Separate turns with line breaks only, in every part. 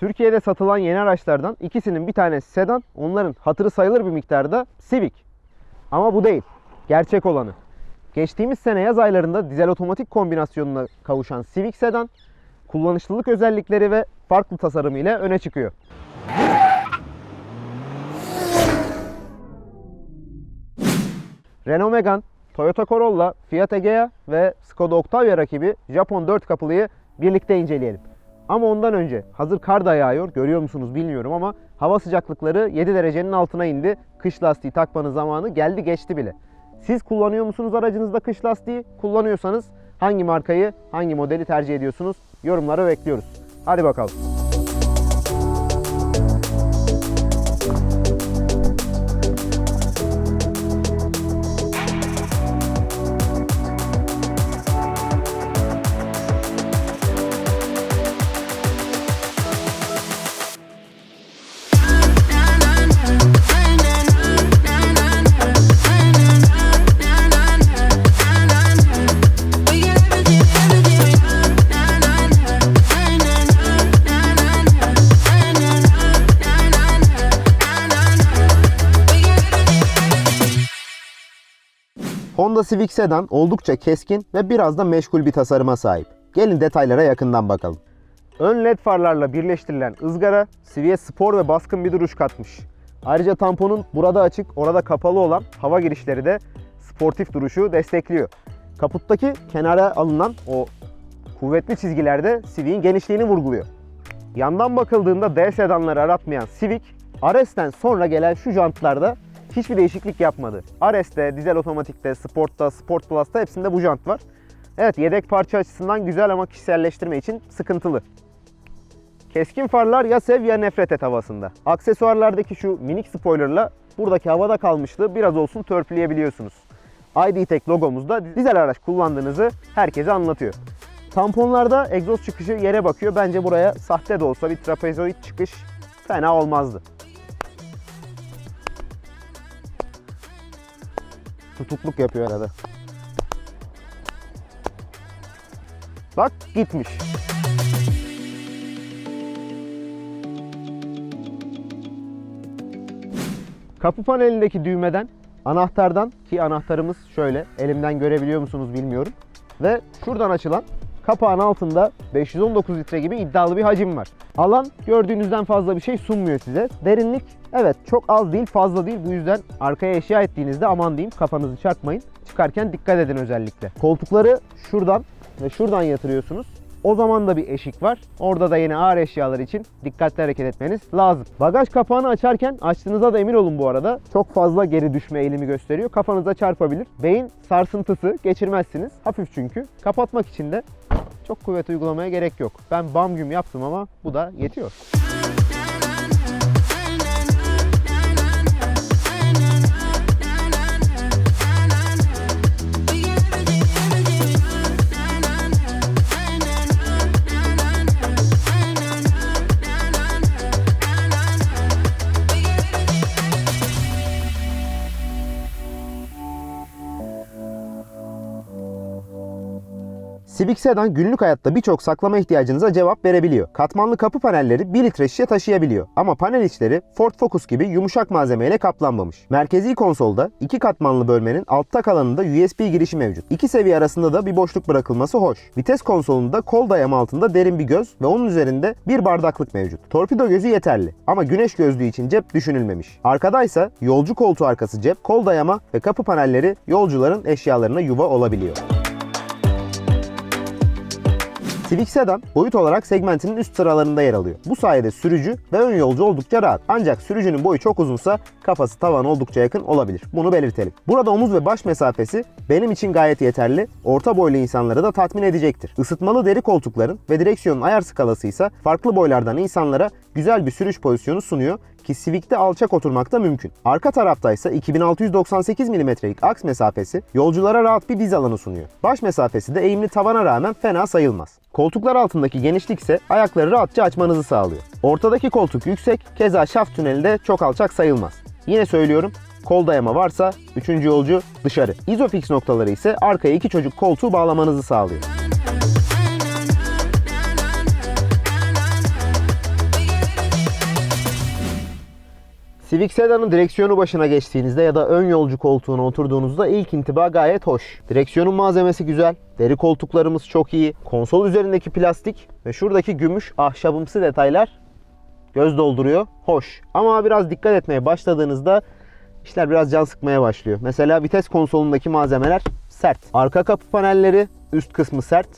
Türkiye'de satılan yeni araçlardan ikisinin bir tanesi sedan, onların hatırı sayılır bir miktarda Civic. Ama bu değil. Gerçek olanı. Geçtiğimiz sene yaz aylarında dizel otomatik kombinasyonuna kavuşan Civic sedan, kullanışlılık özellikleri ve farklı tasarımı ile öne çıkıyor. Renault Megane, Toyota Corolla, Fiat Egea ve Skoda Octavia rakibi Japon 4 kapılıyı birlikte inceleyelim. Ama ondan önce hazır kar da yağıyor görüyor musunuz bilmiyorum ama hava sıcaklıkları 7 derecenin altına indi. Kış lastiği takmanın zamanı geldi geçti bile. Siz kullanıyor musunuz aracınızda kış lastiği? Kullanıyorsanız hangi markayı, hangi modeli tercih ediyorsunuz? Yorumlara bekliyoruz. Hadi bakalım. Honda Civic Sedan oldukça keskin ve biraz da meşgul bir tasarıma sahip. Gelin detaylara yakından bakalım. Ön led farlarla birleştirilen ızgara Civic'e spor ve baskın bir duruş katmış. Ayrıca tamponun burada açık, orada kapalı olan hava girişleri de sportif duruşu destekliyor. Kaputtaki kenara alınan o kuvvetli çizgiler de Civic'in genişliğini vurguluyor. Yandan bakıldığında D sedanları aratmayan Civic, Ares'ten sonra gelen şu jantlarda hiçbir değişiklik yapmadı. Ares'te, dizel otomatikte, Sport'ta, Sport Plus'ta hepsinde bu jant var. Evet yedek parça açısından güzel ama kişiselleştirme için sıkıntılı. Keskin farlar ya sev ya nefret et havasında. Aksesuarlardaki şu minik spoilerla buradaki havada kalmışlığı biraz olsun törpüleyebiliyorsunuz. ID.Tech logomuz da dizel araç kullandığınızı herkese anlatıyor. Tamponlarda egzoz çıkışı yere bakıyor. Bence buraya sahte de olsa bir trapezoid çıkış fena olmazdı. Tutukluk yapıyor arada. Bak gitmiş. Kapı panelindeki düğmeden, anahtardan ki anahtarımız şöyle elimden görebiliyor musunuz bilmiyorum. Ve şuradan açılan kapağın altında 519 litre gibi iddialı bir hacim var. Alan gördüğünüzden fazla bir şey sunmuyor size. Derinlik evet çok az değil fazla değil bu yüzden arkaya eşya ettiğinizde aman diyeyim kafanızı çarpmayın. Çıkarken dikkat edin özellikle. Koltukları şuradan ve şuradan yatırıyorsunuz. O zaman da bir eşik var. Orada da yine ağır eşyalar için dikkatli hareket etmeniz lazım. Bagaj kapağını açarken açtığınıza da emin olun bu arada. Çok fazla geri düşme eğilimi gösteriyor. Kafanıza çarpabilir. Beyin sarsıntısı geçirmezsiniz. Hafif çünkü. Kapatmak için de çok kuvvet uygulamaya gerek yok. Ben bam güm yaptım ama bu da yetiyor. Civic Sedan günlük hayatta birçok saklama ihtiyacınıza cevap verebiliyor. Katmanlı kapı panelleri 1 litre şişe taşıyabiliyor. Ama panel içleri Ford Focus gibi yumuşak malzemeyle kaplanmamış. Merkezi konsolda iki katmanlı bölmenin altta kalanında USB girişi mevcut. İki seviye arasında da bir boşluk bırakılması hoş. Vites konsolunda kol dayama altında derin bir göz ve onun üzerinde bir bardaklık mevcut. Torpido gözü yeterli ama güneş gözlüğü için cep düşünülmemiş. Arkadaysa yolcu koltuğu arkası cep, kol dayama ve kapı panelleri yolcuların eşyalarına yuva olabiliyor. Civic Sedan boyut olarak segmentinin üst sıralarında yer alıyor. Bu sayede sürücü ve ön yolcu oldukça rahat. Ancak sürücünün boyu çok uzunsa kafası tavana oldukça yakın olabilir. Bunu belirtelim. Burada omuz ve baş mesafesi benim için gayet yeterli. Orta boylu insanları da tatmin edecektir. Isıtmalı deri koltukların ve direksiyonun ayar skalası ise farklı boylardan insanlara güzel bir sürüş pozisyonu sunuyor ki Civic'te alçak oturmak da mümkün. Arka tarafta ise 2698 mm'lik aks mesafesi yolculara rahat bir diz alanı sunuyor. Baş mesafesi de eğimli tavana rağmen fena sayılmaz. Koltuklar altındaki genişlik ise ayakları rahatça açmanızı sağlıyor. Ortadaki koltuk yüksek, keza şaft tüneli de çok alçak sayılmaz. Yine söylüyorum, kol dayama varsa 3. yolcu dışarı. Isofix noktaları ise arkaya iki çocuk koltuğu bağlamanızı sağlıyor. Civic Sedan'ın direksiyonu başına geçtiğinizde ya da ön yolcu koltuğuna oturduğunuzda ilk intiba gayet hoş. Direksiyonun malzemesi güzel, deri koltuklarımız çok iyi, konsol üzerindeki plastik ve şuradaki gümüş ahşabımsı detaylar göz dolduruyor. Hoş. Ama biraz dikkat etmeye başladığınızda işler biraz can sıkmaya başlıyor. Mesela vites konsolundaki malzemeler sert. Arka kapı panelleri üst kısmı sert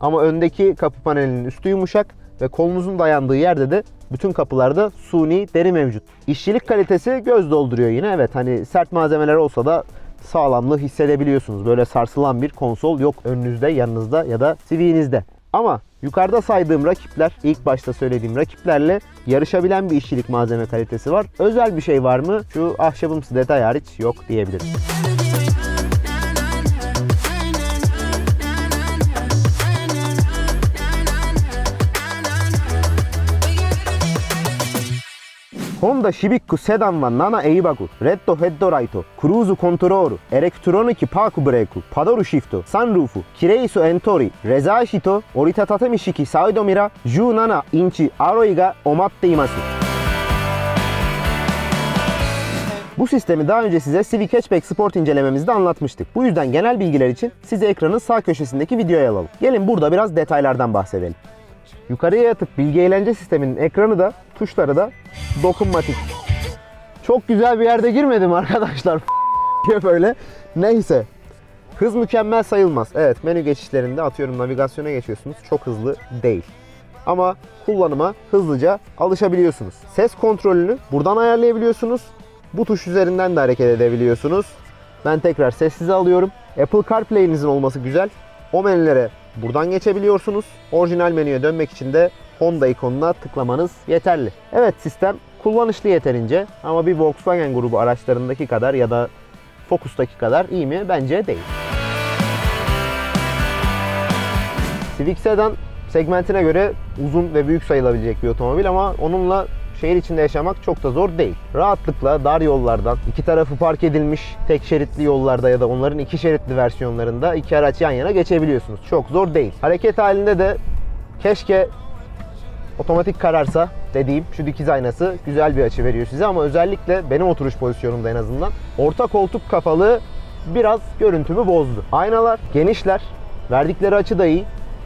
ama öndeki kapı panelinin üstü yumuşak ve kolunuzun dayandığı yerde de bütün kapılarda suni deri mevcut. İşçilik kalitesi göz dolduruyor yine. Evet hani sert malzemeler olsa da sağlamlığı hissedebiliyorsunuz. Böyle sarsılan bir konsol yok önünüzde, yanınızda ya da CV'nizde. Ama yukarıda saydığım rakipler, ilk başta söylediğim rakiplerle yarışabilen bir işçilik malzeme kalitesi var. Özel bir şey var mı? Şu ahşabımsı detay hariç yok diyebilirim. Honda Civic Sedan wa Nana Eibaku, Reddo Headlight, Cruise Control, Electronic Park Brake, Paddle Shift, Sunroof, Kireisu Entori, Rezashi と折りたたみ式サイドミラー17インチアロイがおまっています。Bu sistemi daha önce size Civic Hatchback Sport incelememizde anlatmıştık. Bu yüzden genel bilgiler için sizi ekranın sağ köşesindeki videoya alalım. Gelin burada biraz detaylardan bahsedelim. Yukarıya yatıp bilgi eğlence sisteminin ekranı da tuşları da dokunmatik. Çok güzel bir yerde girmedim arkadaşlar. böyle. Neyse. Hız mükemmel sayılmaz. Evet menü geçişlerinde atıyorum navigasyona geçiyorsunuz. Çok hızlı değil. Ama kullanıma hızlıca alışabiliyorsunuz. Ses kontrolünü buradan ayarlayabiliyorsunuz. Bu tuş üzerinden de hareket edebiliyorsunuz. Ben tekrar sessize alıyorum. Apple CarPlay'inizin olması güzel. O menülere buradan geçebiliyorsunuz. Orijinal menüye dönmek için de Honda ikonuna tıklamanız yeterli. Evet sistem kullanışlı yeterince ama bir Volkswagen grubu araçlarındaki kadar ya da Focus'taki kadar iyi mi? Bence değil. Civic Sedan segmentine göre uzun ve büyük sayılabilecek bir otomobil ama onunla şehir içinde yaşamak çok da zor değil. Rahatlıkla dar yollardan, iki tarafı park edilmiş tek şeritli yollarda ya da onların iki şeritli versiyonlarında iki araç yan yana geçebiliyorsunuz. Çok zor değil. Hareket halinde de keşke otomatik kararsa dediğim şu dikiz aynası güzel bir açı veriyor size ama özellikle benim oturuş pozisyonumda en azından orta koltuk kafalı biraz görüntümü bozdu. Aynalar genişler, verdikleri açı da iyi.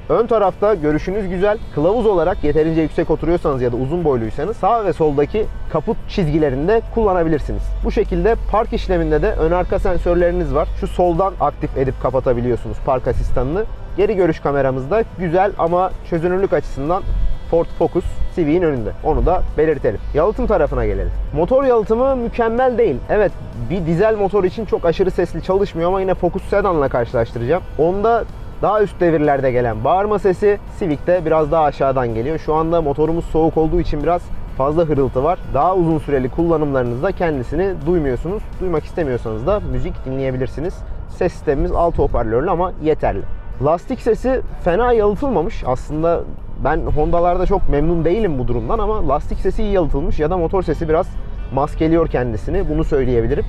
Ön tarafta görüşünüz güzel. Kılavuz olarak yeterince yüksek oturuyorsanız ya da uzun boyluysanız sağ ve soldaki kaput çizgilerinde kullanabilirsiniz. Bu şekilde park işleminde de ön arka sensörleriniz var. Şu soldan aktif edip kapatabiliyorsunuz park asistanını. Geri görüş kameramız da güzel ama çözünürlük açısından Ford Focus Civic'in önünde. Onu da belirtelim. Yalıtım tarafına gelelim. Motor yalıtımı mükemmel değil. Evet bir dizel motor için çok aşırı sesli çalışmıyor ama yine Focus Sedan'la karşılaştıracağım. Onda daha üst devirlerde gelen bağırma sesi Civic'te biraz daha aşağıdan geliyor. Şu anda motorumuz soğuk olduğu için biraz fazla hırıltı var. Daha uzun süreli kullanımlarınızda kendisini duymuyorsunuz. Duymak istemiyorsanız da müzik dinleyebilirsiniz. Ses sistemimiz alt hoparlörlü ama yeterli. Lastik sesi fena yalıtılmamış. Aslında ben Honda'larda çok memnun değilim bu durumdan ama lastik sesi iyi yalıtılmış ya da motor sesi biraz maskeliyor kendisini. Bunu söyleyebilirim.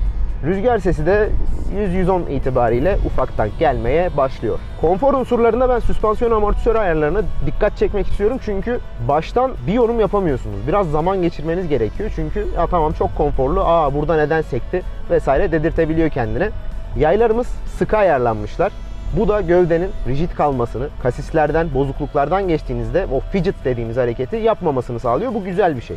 Rüzgar sesi de 100-110 itibariyle ufaktan gelmeye başlıyor. Konfor unsurlarında ben süspansiyon amortisör ayarlarına dikkat çekmek istiyorum. Çünkü baştan bir yorum yapamıyorsunuz. Biraz zaman geçirmeniz gerekiyor. Çünkü ya tamam çok konforlu. Aa burada neden sekti vesaire dedirtebiliyor kendine. Yaylarımız sıkı ayarlanmışlar. Bu da gövdenin rigid kalmasını, kasislerden, bozukluklardan geçtiğinizde o fidget dediğimiz hareketi yapmamasını sağlıyor. Bu güzel bir şey.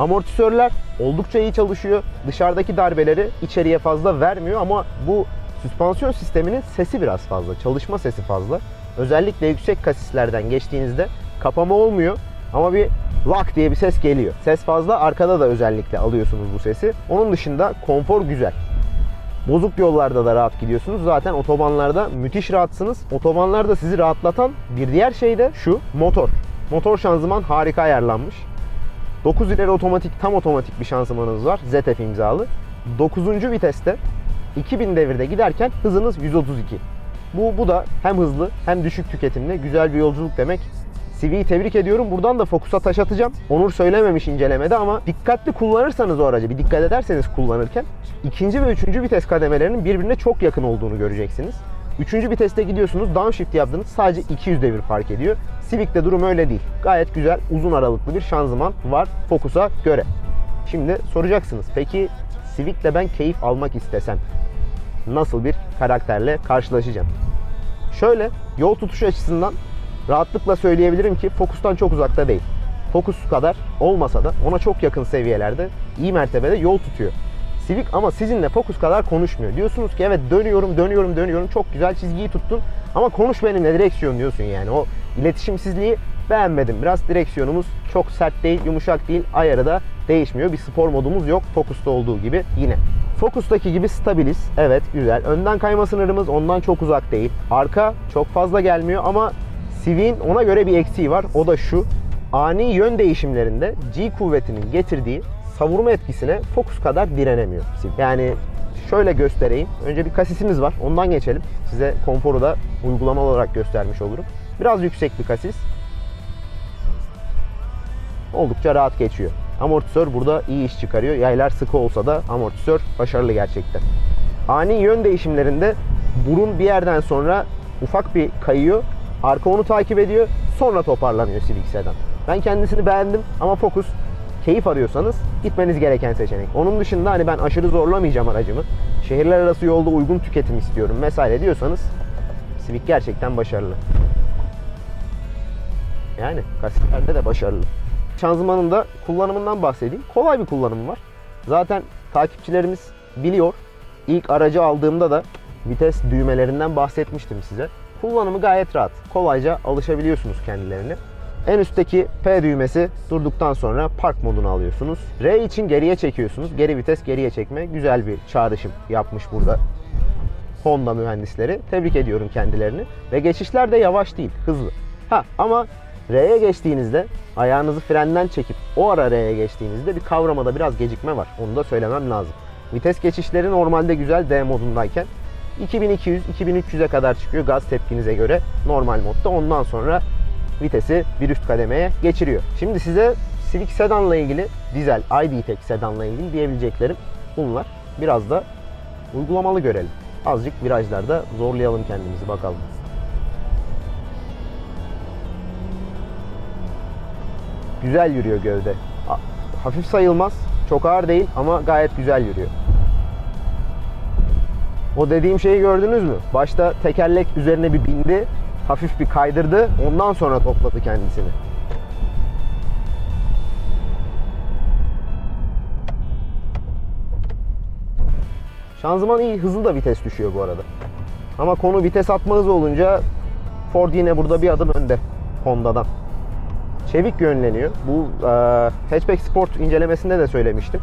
Amortisörler oldukça iyi çalışıyor. Dışarıdaki darbeleri içeriye fazla vermiyor ama bu süspansiyon sisteminin sesi biraz fazla. Çalışma sesi fazla. Özellikle yüksek kasislerden geçtiğinizde kapama olmuyor ama bir lak diye bir ses geliyor. Ses fazla arkada da özellikle alıyorsunuz bu sesi. Onun dışında konfor güzel. Bozuk yollarda da rahat gidiyorsunuz. Zaten otobanlarda müthiş rahatsınız. Otobanlarda sizi rahatlatan bir diğer şey de şu motor. Motor şanzıman harika ayarlanmış. 9 ileri otomatik tam otomatik bir şanzımanınız var. ZF imzalı. 9. viteste 2000 devirde giderken hızınız 132. Bu, bu da hem hızlı hem düşük tüketimli güzel bir yolculuk demek. CV'yi tebrik ediyorum. Buradan da Focus'a taş atacağım. Onur söylememiş incelemede ama dikkatli kullanırsanız o aracı, bir dikkat ederseniz kullanırken ikinci ve üçüncü vites kademelerinin birbirine çok yakın olduğunu göreceksiniz. Üçüncü viteste gidiyorsunuz, downshift yaptınız sadece 200 devir fark ediyor. Civic'te durum öyle değil. Gayet güzel, uzun aralıklı bir şanzıman var Focus'a göre. Şimdi soracaksınız peki Civic'le ben keyif almak istesem nasıl bir karakterle karşılaşacağım? Şöyle yol tutuşu açısından rahatlıkla söyleyebilirim ki Focus'tan çok uzakta değil. Focus kadar olmasa da ona çok yakın seviyelerde iyi mertebede yol tutuyor. Civic ama sizinle Focus kadar konuşmuyor. Diyorsunuz ki evet dönüyorum dönüyorum dönüyorum çok güzel çizgiyi tuttun ama konuş benimle direksiyon diyorsun yani. O iletişimsizliği beğenmedim. Biraz direksiyonumuz çok sert değil, yumuşak değil. Ayarı da değişmiyor. Bir spor modumuz yok. Focus'ta olduğu gibi yine. Focus'taki gibi stabiliz. Evet güzel. Önden kayma sınırımız ondan çok uzak değil. Arka çok fazla gelmiyor ama Civic'in ona göre bir eksiği var. O da şu. Ani yön değişimlerinde G kuvvetinin getirdiği savurma etkisine Focus kadar direnemiyor. Yani şöyle göstereyim. Önce bir kasisimiz var. Ondan geçelim. Size konforu da uygulamalı olarak göstermiş olurum. Biraz yüksek bir kasis. Oldukça rahat geçiyor. Amortisör burada iyi iş çıkarıyor. Yaylar sıkı olsa da amortisör başarılı gerçekten. Ani yön değişimlerinde burun bir yerden sonra ufak bir kayıyor. Arka onu takip ediyor. Sonra toparlanıyor Civic Sedan. Ben kendisini beğendim ama Focus keyif arıyorsanız gitmeniz gereken seçenek. Onun dışında hani ben aşırı zorlamayacağım aracımı. Şehirler arası yolda uygun tüketim istiyorum vesaire diyorsanız Civic gerçekten başarılı. Yani kasitlerde de başarılı. Şanzımanın da kullanımından bahsedeyim. Kolay bir kullanımı var. Zaten takipçilerimiz biliyor. İlk aracı aldığımda da vites düğmelerinden bahsetmiştim size. Kullanımı gayet rahat. Kolayca alışabiliyorsunuz kendilerine. En üstteki P düğmesi durduktan sonra park modunu alıyorsunuz. R için geriye çekiyorsunuz. Geri vites geriye çekme. Güzel bir çağrışım yapmış burada Honda mühendisleri. Tebrik ediyorum kendilerini. Ve geçişler de yavaş değil, hızlı. Ha ama R'ye geçtiğinizde ayağınızı frenden çekip o ara R'ye geçtiğinizde bir kavramada biraz gecikme var. Onu da söylemem lazım. Vites geçişleri normalde güzel D modundayken 2200-2300'e kadar çıkıyor gaz tepkinize göre normal modda. Ondan sonra vitesi bir üst kademeye geçiriyor. Şimdi size Civic Sedan'la ilgili dizel ID-Tech sedanla ilgili diyebileceklerim bunlar. Biraz da uygulamalı görelim. Azıcık virajlarda zorlayalım kendimizi bakalım. Güzel yürüyor gövde. Hafif sayılmaz, çok ağır değil ama gayet güzel yürüyor. O dediğim şeyi gördünüz mü? Başta tekerlek üzerine bir bindi, hafif bir kaydırdı, ondan sonra topladı kendisini. Şanzıman iyi, hızlı da vites düşüyor bu arada. Ama konu vites atma hızı olunca Ford yine burada bir adım önde Honda'dan. Çevik yönleniyor. Bu e, hatchback sport incelemesinde de söylemiştim.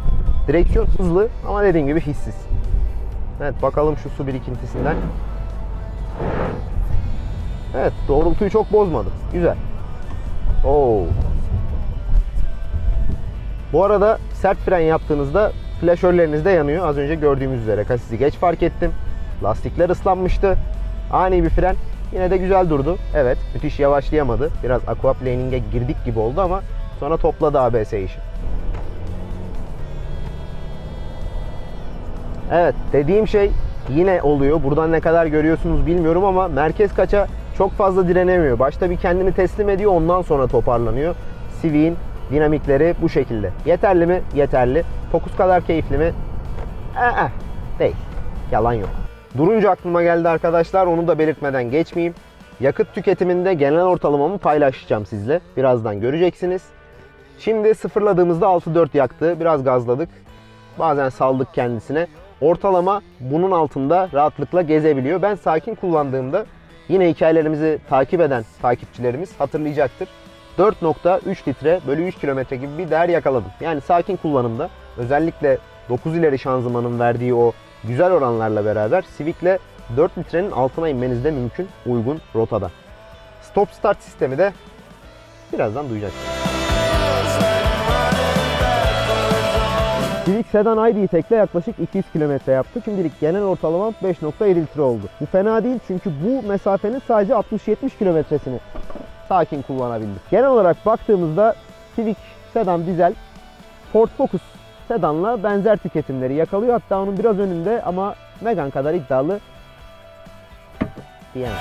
Direksiyon hızlı ama dediğim gibi hissiz. Evet bakalım şu su birikintisinden. Evet doğrultuyu çok bozmadı. Güzel. Oo. Bu arada sert fren yaptığınızda flaşörleriniz de yanıyor. Az önce gördüğümüz üzere kasisi geç fark ettim. Lastikler ıslanmıştı. Ani bir fren. Yine de güzel durdu. Evet müthiş yavaşlayamadı. Biraz aquaplaning'e girdik gibi oldu ama sonra topladı ABS işi. Evet dediğim şey yine oluyor. Buradan ne kadar görüyorsunuz bilmiyorum ama merkez kaça çok fazla direnemiyor. Başta bir kendini teslim ediyor ondan sonra toparlanıyor. Civic'in dinamikleri bu şekilde. Yeterli mi? Yeterli. Focus kadar keyifli mi? Ee, değil. Yalan yok. Durunca aklıma geldi arkadaşlar onu da belirtmeden geçmeyeyim. Yakıt tüketiminde genel ortalamamı paylaşacağım sizle. Birazdan göreceksiniz. Şimdi sıfırladığımızda 6.4 yaktı. Biraz gazladık. Bazen saldık kendisine. Ortalama bunun altında rahatlıkla gezebiliyor. Ben sakin kullandığımda yine hikayelerimizi takip eden takipçilerimiz hatırlayacaktır. 4.3 litre bölü 100 kilometre gibi bir değer yakaladım. Yani sakin kullanımda özellikle 9 ileri şanzımanın verdiği o güzel oranlarla beraber Civic'le 4 litrenin altına inmeniz de mümkün uygun rotada. Stop start sistemi de birazdan duyacaksınız. Civic Sedan ID-Tech'le yaklaşık 200 kilometre yaptı. Şimdilik genel ortalamam 5.7 litre oldu. Bu fena değil çünkü bu mesafenin sadece 60-70 kilometresini sakin kullanabildik. Genel olarak baktığımızda Civic Sedan dizel Ford Focus sedanla benzer tüketimleri yakalıyor. Hatta onun biraz önünde ama Megane kadar iddialı diyemem.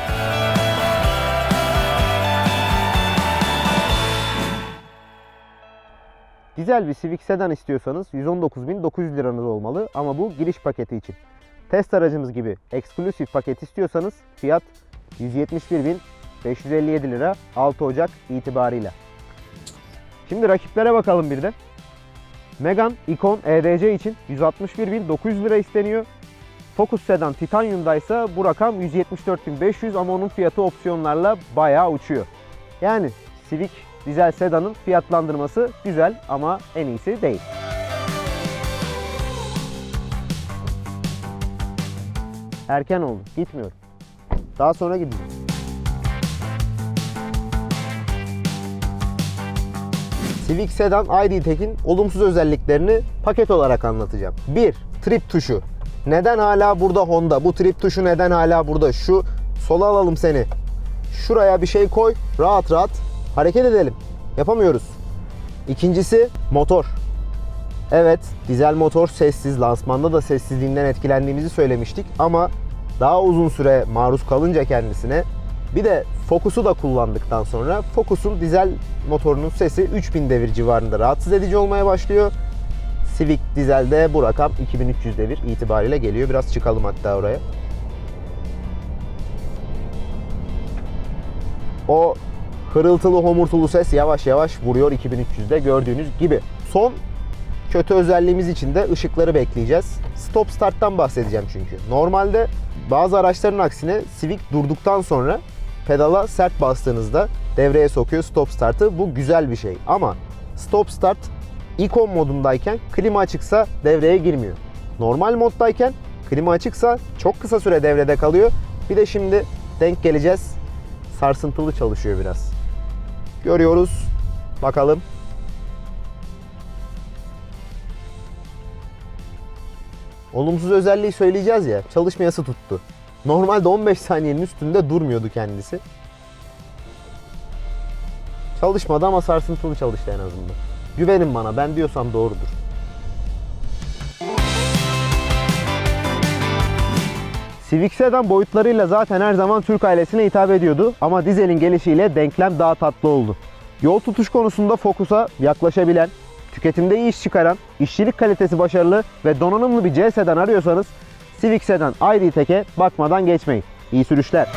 Dizel bir Civic sedan istiyorsanız 119.900 liranız olmalı ama bu giriş paketi için. Test aracımız gibi eksklusif paket istiyorsanız fiyat 171.557 lira 6 Ocak itibarıyla. Şimdi rakiplere bakalım bir de. Megane Icon EDC için 161.900 lira isteniyor. Focus Sedan Titanium'da ise bu rakam 174.500 ama onun fiyatı opsiyonlarla bayağı uçuyor. Yani Civic dizel sedanın fiyatlandırması güzel ama en iyisi değil. Erken oldu. Gitmiyorum. Daha sonra gideceğim. Civic Sedan ID.Tech'in olumsuz özelliklerini paket olarak anlatacağım. 1. Trip tuşu. Neden hala burada Honda? Bu trip tuşu neden hala burada? Şu sola alalım seni. Şuraya bir şey koy. Rahat rahat hareket edelim. Yapamıyoruz. İkincisi motor. Evet, dizel motor sessiz. Lansmanda da sessizliğinden etkilendiğimizi söylemiştik ama daha uzun süre maruz kalınca kendisine bir de Focus'u da kullandıktan sonra Focus'un dizel motorunun sesi 3000 devir civarında rahatsız edici olmaya başlıyor. Civic dizelde bu rakam 2300 devir itibariyle geliyor. Biraz çıkalım hatta oraya. O hırıltılı homurtulu ses yavaş yavaş vuruyor 2300'de gördüğünüz gibi. Son kötü özelliğimiz için de ışıkları bekleyeceğiz. Stop start'tan bahsedeceğim çünkü. Normalde bazı araçların aksine Civic durduktan sonra pedala sert bastığınızda devreye sokuyor stop start'ı. Bu güzel bir şey ama stop start Icon modundayken klima açıksa devreye girmiyor. Normal moddayken klima açıksa çok kısa süre devrede kalıyor. Bir de şimdi denk geleceğiz. Sarsıntılı çalışıyor biraz. Görüyoruz. Bakalım. Olumsuz özelliği söyleyeceğiz ya. Çalışmayası tuttu. Normalde 15 saniyenin üstünde durmuyordu kendisi. Çalışmadı ama sarsıntılı çalıştı en azından. Güvenin bana ben diyorsam doğrudur. Civic Sedan boyutlarıyla zaten her zaman Türk ailesine hitap ediyordu ama dizelin gelişiyle denklem daha tatlı oldu. Yol tutuş konusunda Focus'a yaklaşabilen, tüketimde iyi iş çıkaran, işçilik kalitesi başarılı ve donanımlı bir C sedan arıyorsanız Civic Sedan ID Tech'e bakmadan geçmeyin. İyi sürüşler.